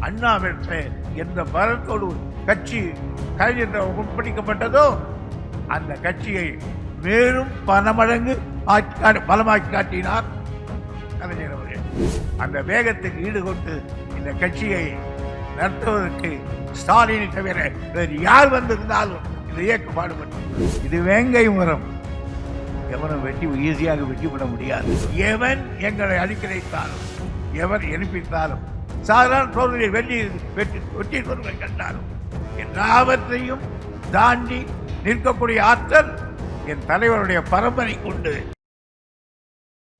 அண்ணாவிற்கு எந்த பலத்தோடு கட்சி கலைஞர் உட்படிக்கப்பட்டதோ அந்த கட்சியை மேலும் பல மடங்கு ஆக்கி பலமாக்கி காட்டினார் கலைஞர் அவர்கள். அந்த வேகத்துக்கு ஈடுகொண்டு இந்த கட்சியை நடத்துவதற்கு ஸ்டாலினை தவிர வேறு யார் வந்திருந்தாலும் இந்த இயக்க பாடுபட்டு இது வேங்கை முறம் எவனும் வெட்டி ஈஸியாக வெட்டிவிட முடியாது. எவன் எங்களை அடிக்கலைத்தாலும் எவர் எழுப்பித்தாலும் சாதாரண சோதனை வெள்ளி வெட்டி வெட்டி பொருளை கண்டாலும் எல்லாவற்றையும் தாண்டி நிற்கக்கூடிய ஆற்றல் என் தலைவருடைய பரம்பரை கொண்டு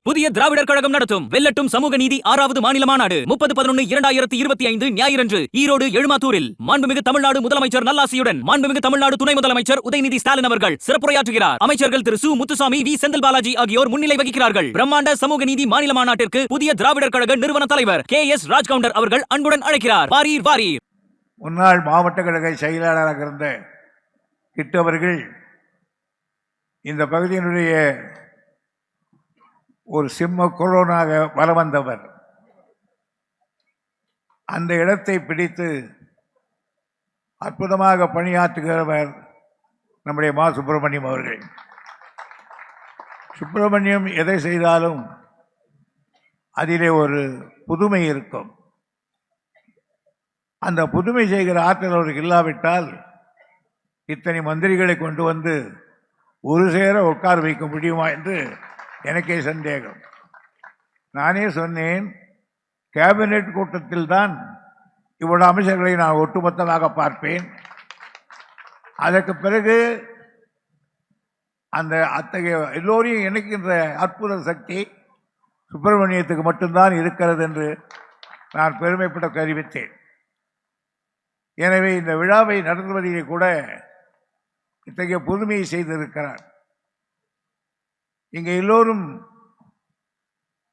புதிய திராவிடர் கழகம் நடத்தும் வெல்லட்டும் சமூக நீதி ஆறாவது மாநில மாநாடு முப்பது பதினொன்று இரண்டாயிரத்தி இருபத்தி ஐந்து ஞாயிறன்று ஈரோடு எழுமாத்தூரில். மாண்புமிகு தமிழ்நாடு முதலமைச்சர் நல்லாசியுடன் மாண்புமிகு தமிழ்நாடு துணை முதலமைச்சர் உதயநிதி ஸ்டாலின் அவர்கள் சிறப்புரையாற்றுகிறார். அமைச்சர்கள் திரு சு. முத்துசாமி வி. செந்தில் பாலாஜி ஆகியோர் முன்னிலை வகிக்கிறார்கள். பிரம்மாண்ட சமூக நீதி மாநில மாநாட்டிற்கு புதிய திராவிடர் கழக நிறுவன தலைவர் கே. எஸ். ராஜ்கவுண்டர் அவர்கள் அன்புடன் அழைக்கிறார். வாரீர் வாரீர். முன்னாள் மாவட்ட கழக செயலாளராக இருந்த கிட்டவர்கள் இந்த பகுதியினுடைய ஒரு சிம்ம குரோனாக வர வந்தவர் அந்த இடத்தை பிடித்து அற்புதமாக பணியாற்றுகிறவர் நம்முடைய மா. சுப்பிரமணியம் அவர்கள். சுப்பிரமணியம் எதை செய்தாலும் அதிலே ஒரு புதுமை இருக்கும். அந்த புதுமை செய்கிற ஆற்றல் அவருக்கு இல்லாவிட்டால் இத்தனை மந்திரிகளை கொண்டு வந்து ஒரு சேர உட்கார வைக்க முடியுமா என்று எனக்கே சந்தேகம். நானே சொன்னேன் கேபினெட் கூட்டத்தில் தான் இவ்வளவு அமைச்சர்களை நான் ஒட்டுமொத்தமாக பார்ப்பேன். அதற்கு பிறகு அந்த அத்தகைய எல்லோரையும் இணைக்கின்ற அற்புத சக்தி சுப்பிரமணியத்துக்கு மட்டும்தான் இருக்கிறது என்று நான் பெருமைப்பட தெரிவித்தேன். எனவே இந்த விழாவை நடத்துவதிலே கூட இத்தகைய புதுமையை செய்திருக்கிறார். இங்கே எல்லோரும்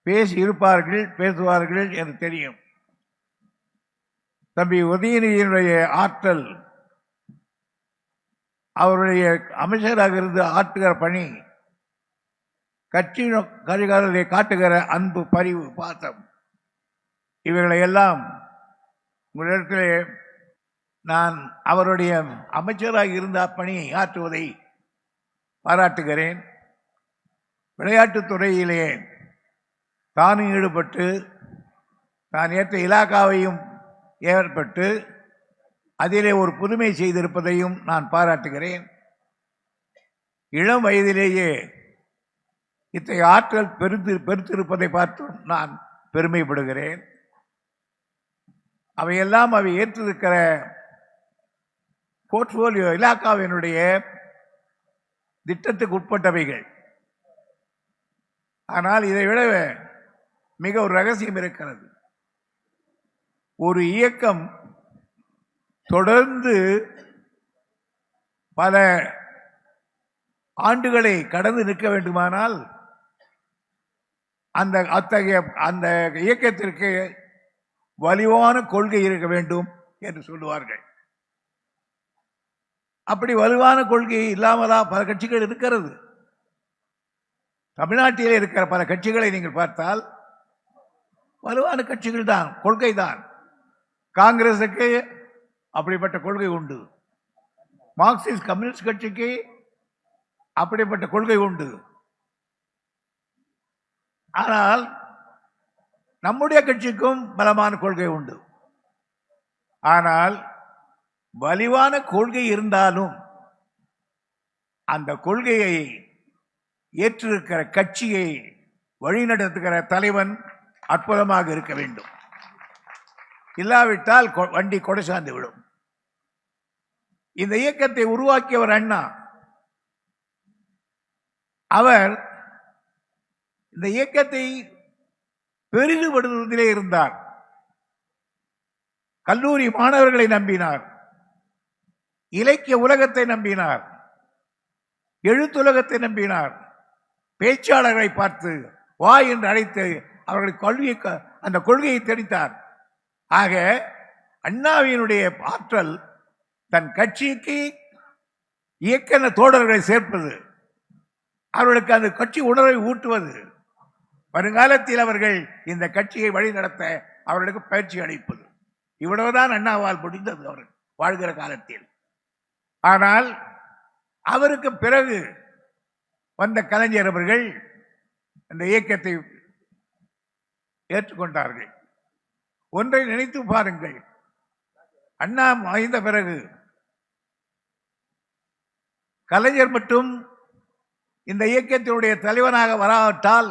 பேசி இருப்பார்கள் பேசுவார்கள் என்று தெரியும். தம்பி உதயநிதியினுடைய ஆற்றல் அவருடைய அமைச்சராக இருந்து ஆற்றுகிற பணி கட்சி கரிகாரரை காட்டுகிற அன்பு பரிவு பாசம் இவர்களை எல்லாம் உங்களிடத்திலே நான் அவருடைய அமைச்சராக இருந்த பணியை ஆற்றுவதை பாராட்டுகிறேன். விளையாட்டுத் துறையிலே தானும் ஈடுபட்டு தான் ஏற்ற இலாக்காவையும் ஏற்பட்டு அதிலே ஒரு புதுமை செய்திருப்பதையும் நான் பாராட்டுகிறேன். இளம் வயதிலேயே இத்தகைய ஆற்றல் பெருத்து பெருத்திருப்பதை பார்த்தும் நான் பெருமைப்படுகிறேன். அவையெல்லாம் அவை ஏற்றிருக்கிற போர்ட்ஃபோலியோ இலாக்காவினுடைய திட்டத்துக்கு உட்பட்டவைகள். ஆனால் இதை விட மிக ஒரு ரகசியம் இருக்கிறது. ஒரு இயக்கம் தொடர்ந்து பல ஆண்டுகளை கடந்து நிற்க வேண்டுமானால் அந்த அத்தகைய அந்த இயக்கத்திற்கு வலுவான கொள்கை இருக்க வேண்டும் என்று சொல்லுவார்கள். அப்படி வலுவான கொள்கை இல்லாமலா பல கட்சிகள் இருக்கிறது. தமிழ்நாட்டிலே இருக்கிற பல கட்சிகளை நீங்கள் பார்த்தால் வலுவான கட்சிகள் தான் கொள்கை தான். காங்கிரஸுக்கு அப்படிப்பட்ட கொள்கை உண்டு. மார்க்சிஸ்ட் கம்யூனிஸ்ட் கட்சிக்கு அப்படிப்பட்ட கொள்கை உண்டு. ஆனால் நம்முடைய கட்சிக்கும் பலமான கொள்கை உண்டு. ஆனால் வலிவான கொள்கை இருந்தாலும் அந்த கொள்கையை ஏற்றிருக்கிற கட்சியை வழிநடத்துகிற தலைவன் அற்புதமாக இருக்க வேண்டும். இல்லாவிட்டால் கொ- வண்டி கொடை சார்ந்து விடும். இந்த இயக்கத்தை உருவாக்கியவர் அண்ணா. அவர் இந்த இயக்கத்தை பெரிதுபடுவதிலே இருந்தார். கல்லூரி மாணவர்களை நம்பினார். இலக்கிய உலகத்தை நம்பினார். எழுத்துலகத்தை நம்பினார். பேச்சாளர்களை பார்த்து வா என்று அழைத்து அவர்களை கொள்கையை க- அந்த கொள்கையை தெரித்தார். ஆக அண்ணாவினுடைய ஆற்றல் தன் கட்சிக்கு இயக்கன தோழர்களை சேர்ப்பது அவர்களுக்கு அந்த கட்சி உணர்வை ஊட்டுவது. வருங்காலத்தில் அவர்கள் இந்த கட்சியை வழிநடத்த அவர்களுக்கு பயிற்சி அளிப்பது. இவ்வளவுதான் அண்ணாவால் முடிந்தது அவர் வாழ்கிற காலத்தில். ஆனால் அவருக்கு பிறகு வந்த கலைஞர் அவர்கள் அந்த இயக்கத்தை ஏற்றுக்கொண்டார்கள். ஒன்றை நினைத்து பாருங்கள். அண்ணா மாய்ந்த பிறகு கலைஞர் மட்டும் இந்த இயக்கத்தினுடைய தலைவனாக வராவிட்டால்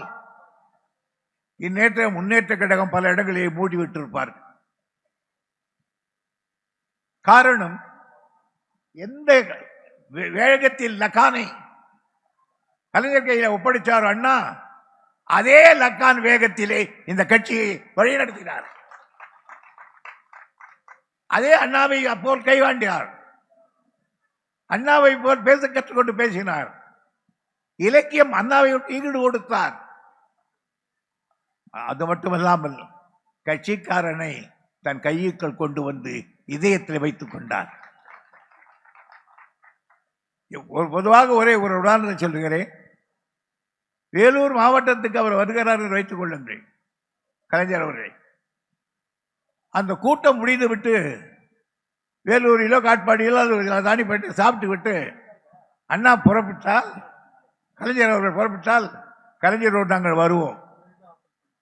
இந்நேற்ற முன்னேற்ற கழகம் பல இடங்களில் மூடிவிட்டிருப்பார் காரணம் எந்த வே- வேகத்தில் லக்கானை கலைஞர் கையில ஒப்படைச்சார் அண்ணா அதே லக்கான் வேகத்திலே இந்த கட்சியை வழிநடத்தினார். அதே அண்ணாவை அப்போல் கைவாண்டினார். அண்ணாவை போல் பேச கற்றுக்கொண்டு பேசினார். இலக்கியம் அண்ணாவை ஈடு கொடுத்தார். அது மட்டுமல்லாமல் கட்சிக்காரனை தன் கையுக்கள் கொண்டு வந்து இதயத்தில் வைத்துக் கொண்டார். ஒரு- பொதுவாக ஒரே ஒரு உதாரணத்தை சொல்லுகிறேன். வேலூர் மாவட்டத்துக்கு அவர் வருகிறார் என்று வைத்துக் கொள்ளுங்கள். கலைஞர் அவர்களை. அந்த கூட்டம் முடிந்து விட்டு வேலூரிலோ காட்பாடியிலோ அது தாண்டி போயிட்டு சாப்பிட்டு விட்டு அண்ணா புறப்பட்டால் கலைஞர் அவர்கள் புறப்பட்டால் கலைஞரோடு நாங்கள் வருவோம்.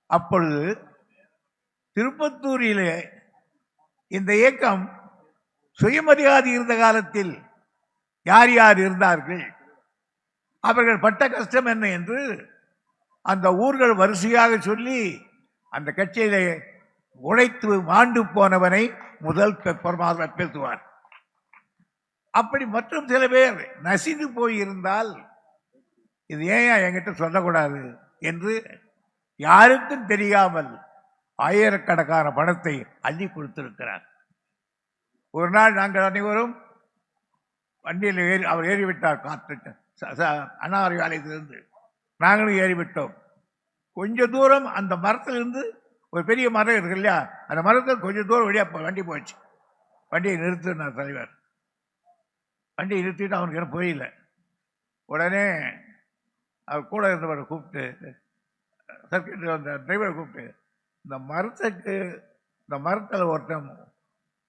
அப்பொழுது திருப்பத்தூரிலே இந்த இயக்கம் சுயமரியாதை இருந்த காலத்தில் யார் யார் இருந்தார்கள்? அவர்கள் பட்ட கஷ்டம் என்ன என்று அந்த ஊர்கள் வரிசையாக சொல்லி அந்த கட்சியிலே உழைத்து மாண்டு போனவனை முதல் பெப்பரமாக பேசுவார். அப்படி மற்றும் சில பேர் நசிந்து போயிருந்தால் இது ஏன் என்கிட்ட சொல்லக்கூடாது என்று யாருக்கும் தெரியாமல் ஆயிரக்கணக்கான பணத்தை அள்ளி கொடுத்திருக்கிறார். ஒரு நாள் நாங்கள் அனைவரும் வண்டியில் ஏறி அவர் ஏறிவிட்டார் காற்று ச- ச- நாங்களும் ஏறிவிட்டோம். கொஞ்ச தூரம் அந்த மரத்திலிருந்து ஒரு பெரிய மரம் இருக்கு இல்லையா? அந்த மரத்தில் கொஞ்சம் தூரம் வழியாக போ- வண்டி போச்சு. வண்டியை நிறுத்தினார் தலைவர். வண்டியை நிறுத்திட்டு அவனுக்கு என்ன புரியல. உடனே அவர் கூட இருந்தவரை கூப்பிட்டு சர்க்கிட் அந்த டிரைவரை கூப்பிட்டு இந்த மரத்துக்கு இந்த மரத்தில் ஒருத்தன்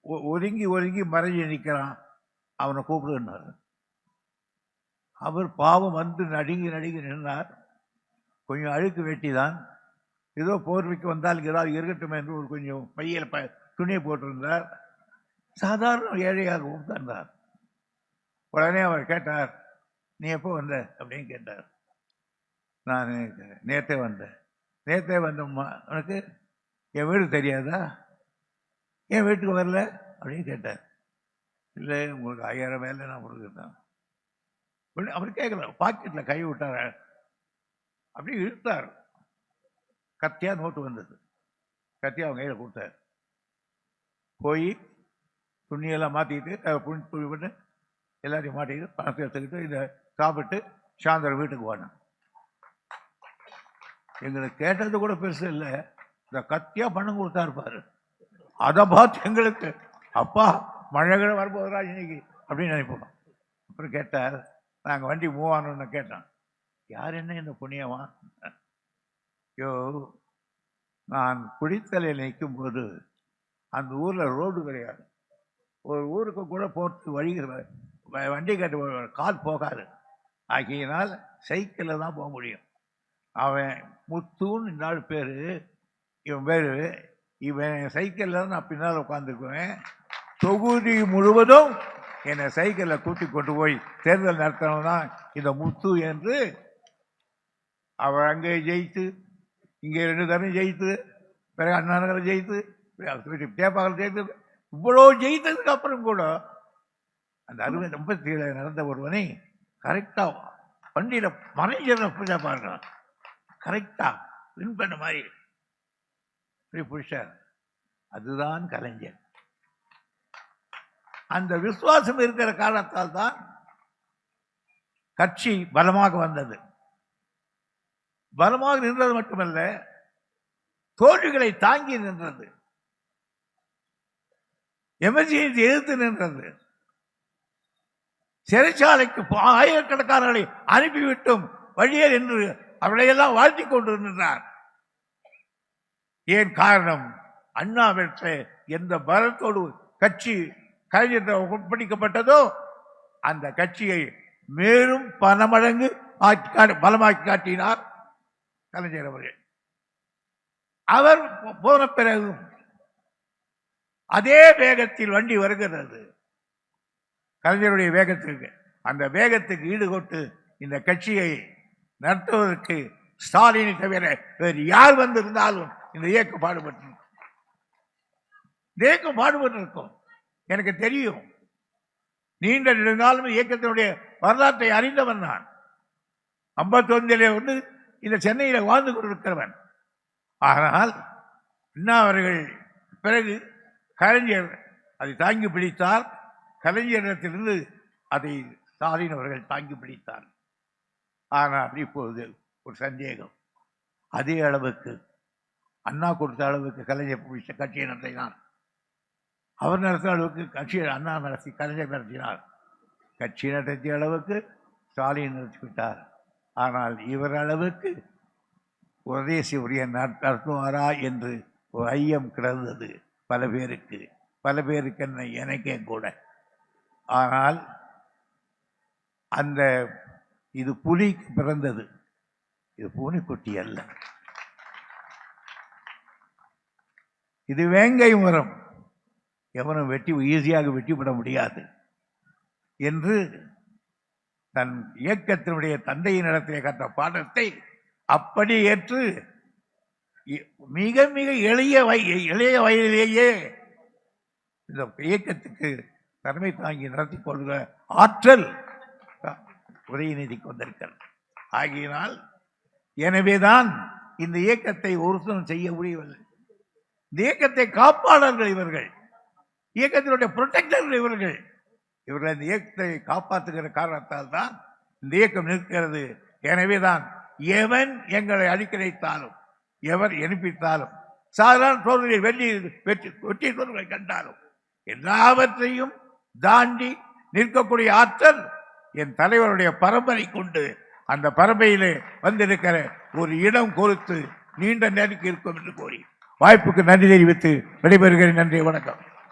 ஒ- ஒதுங்கி ஒதுங்கி மறைஞ்சு நிற்கிறான் அவனை கூப்பிடுன்னாரு. அவர் பாவம் வந்து நடுங்கி நடுங்கி நின்றார். கொஞ்சம் அழுக்கு வெட்டிதான். ஏதோ போர்வைக்கு வந்தால் ஏதாவது இருக்கட்டும் என்று ஒரு கொஞ்சம் பையில் ப துணியை போட்டிருந்தார். சாதாரண ஏழையாக உட்கார்ந்தார். உடனே அவர் கேட்டார் நீ எப்போ வந்த? அப்படின்னு கேட்டார். நான் நேற்றே வந்தேன். நேற்றே வந்தம்மா. உனக்கு என் வீடு தெரியாதா? என் வீட்டுக்கு வரல? அப்படின்னு கேட்டார். இல்லை உங்களுக்கு ஐயாயிரம் வேலை நான் கொடுக்குறேன். அவர் கேட்கல பாக்கெட்டில் கை விட்டார் அப்படியே இழுத்தார். கத்தியாக நோட்டு வந்தது. கத்தியாக அவங்க கையில் கொடுத்தார். போய் துணியெல்லாம் மாற்றிக்கிட்டு புண்ணி துணி பண்ணி எல்லாத்தையும் மாட்டிக்கிட்டு பணத்தை எடுத்துக்கிட்டு இதை சாப்பிட்டு சாயந்தரம் வீட்டுக்கு போனேன். எங்களுக்கு கேட்டது கூட பெருசு இல்லை. இந்த கத்தியாக பணம் கொடுத்தா இருப்பார். அதை பார்த்து எங்களுக்கு அப்பா மழை கிழ வரப்போகிறா இன்னைக்கு அப்படின்னு நினைப்போம். அப்புறம் கேட்டார் நாங்கள் வண்டி மூவ் ஆனோன்னு கேட்டோம் யார் என்ன இந்த புண்ணியமா? யோ நான் குடித்தலையில் நிற்கும் போது அந்த ஊரில் ரோடு கிடையாது. ஒரு ஊருக்கு கூட போகிறதுக்கு வழி கிடையாது. வண்டி கட்டு கால் போகாது. ஆகியனால் சைக்கிளில் தான் போக முடியும். அவன் முத்துன்னு நாலு பேர். இவன் பேர் இவன் சைக்கிளில் தான் நான் பின்னால் உட்காந்துக்குவேன் தொகுதி முழுவதும் என்னை சைக்கிளில் கூட்டி கொண்டு போய் தேர்தல் நடத்தணும் தான் இந்த முத்து என்று அவர் அங்கே ஜெயித்து இங்கே ரெண்டு தரம் ஜெயித்து பிறகு அண்ணா ஜெயித்து தேப்பாவில் ஜெயித்து இவ்வளோ ஜெயித்ததுக்கு அப்புறம் கூட அந்த அறுபது ஐம்பத்தி ஏழு நடந்த ஒருவனை கரெக்டாக வண்டியில் மறைஞ்சிருந்த பூஜா பாருங்க. கரெக்டாக வின் பண்ண மாதிரி. இப்படி பிடிச்சார். அதுதான் கலைஞர். அந்த விசுவாசம் இருக்கிற காரணத்தால் தான் கட்சி பலமாக வந்தது. பலமாக நின்றது மட்டுமல்ல தோல்விகளை தாங்கி நின்றது. எமர்ஜென்சி எதிர்த்து நின்றது. சிறைச்சாலைக்கு பா- ஆயிரக்கணக்கானவர்களை அனுப்பிவிட்டும் வழியே என்று அவளையெல்லாம் வாழ்த்தி கொண்டு நின்றார் ஏன் காரணம்? அண்ணா பெற்ற எந்த பலத்தோடு கட்சி கலைஞர் உட்படிக்கப்பட்டதோ அந்த கட்சியை மேலும் பல மடங்கு ஆக்கி பலமாக்கி காட்டினார் கலைஞர் அவர்கள். அவர் போன பிறகும் அதே வேகத்தில் வண்டி வருகிறது. கலைஞருடைய வேகத்திற்கு அந்த வேகத்துக்கு ஈடுகொட்டு இந்த கட்சியை நடத்துவதற்கு ஸ்டாலினை தவிர வேறு யார் வந்திருந்தாலும் இந்த இயக்கம் பாடுபட்டு இந்த இயக்கம் பாடுபட்டு இருக்கும் எனக்கு தெரியும். நீண்ட நெடுங்காலம் இயக்கத்தினுடைய வரலாற்றை அறிந்தவன் நான். ஐம்பத்தொன்றிலே வந்து இந்த சென்னையில் வாழ்ந்து கொண்டிருக்கிறவன். ஆனால் அண்ணா அவர்கள் பிறகு கலைஞர் அதை தாங்கி பிடித்தார். கலைஞரிடத்திலிருந்து அதை ஸ்டாலின் அவர்கள் தாங்கி பிடித்தார். ஆனால் இப்போது ஒரு சந்தேகம். அதே அளவுக்கு அண்ணா கொடுத்த அளவுக்கு கலைஞர் பிடிச்ச கட்சியை நடத்தினார் அவர் நடத்தின அளவுக்கு கட்சி அண்ணா நடத்தி கலைஞர் நடத்தினார் கட்சி நடத்திய அளவுக்கு ஸ்டாலின் நடத்திவிட்டார் ஆனால் இவர் அளவுக்கு உதயசி உரிய நடத்துவாரா என்று ஒரு ஐயம் கிடந்தது பல பேருக்கு. பல பேருக்கு என்ன எனக்கே கூட. ஆனால் அந்த இது புலிக்கு பிறந்தது. இது பூனைக்குட்டி அல்ல. இது வேங்கை மரம். எவனும் வெட்டி ஈஸியாக வெட்டிவிட முடியாது என்று தன் இயக்கத்தினுடைய தந்தையின் இடத்திலே கற்ற பாடத்தை அப்படி ஏற்று மிக மிக எளிய வய இளைய வயதிலேயே இந்த இயக்கத்துக்கு தலைமை தாங்கி நடத்தி கொள்கிற ஆற்றல் உதயநிதிக்கு வந்திருக்கிறது. ஆகியனால் எனவேதான் இந்த இயக்கத்தை ஒருத்தரும் செய்ய முடியவில்லை. இந்த இயக்கத்தை காப்பாளர்கள் இவர்கள். இயக்கத்தினுடைய புரொட்டக்டர்கள் இவர்கள். இவர்கள் இந்த இயக்கத்தை காப்பாற்றுகிற காரணத்தால் தான் இந்த இயக்கம் நிற்கிறது. எனவே தான் எவன் எங்களை அடிக்கடைத்தாலும் எவர் எழுப்பித்தாலும் சாதாரண சோதனை வெள்ளி வெற்றி வெற்றி சோதனை கண்டாலும் எல்லாவற்றையும் தாண்டி நிற்கக்கூடிய ஆற்றல் என் தலைவருடைய பரம்பரை கொண்டு அந்த பரம்பரையிலே வந்திருக்கிற ஒரு இடம் கொடுத்து நீண்ட நெருக்கி இருக்கும் என்று கூறி வாய்ப்புக்கு நன்றி தெரிவித்து விடைபெறுகிறேன். நன்றி வணக்கம்.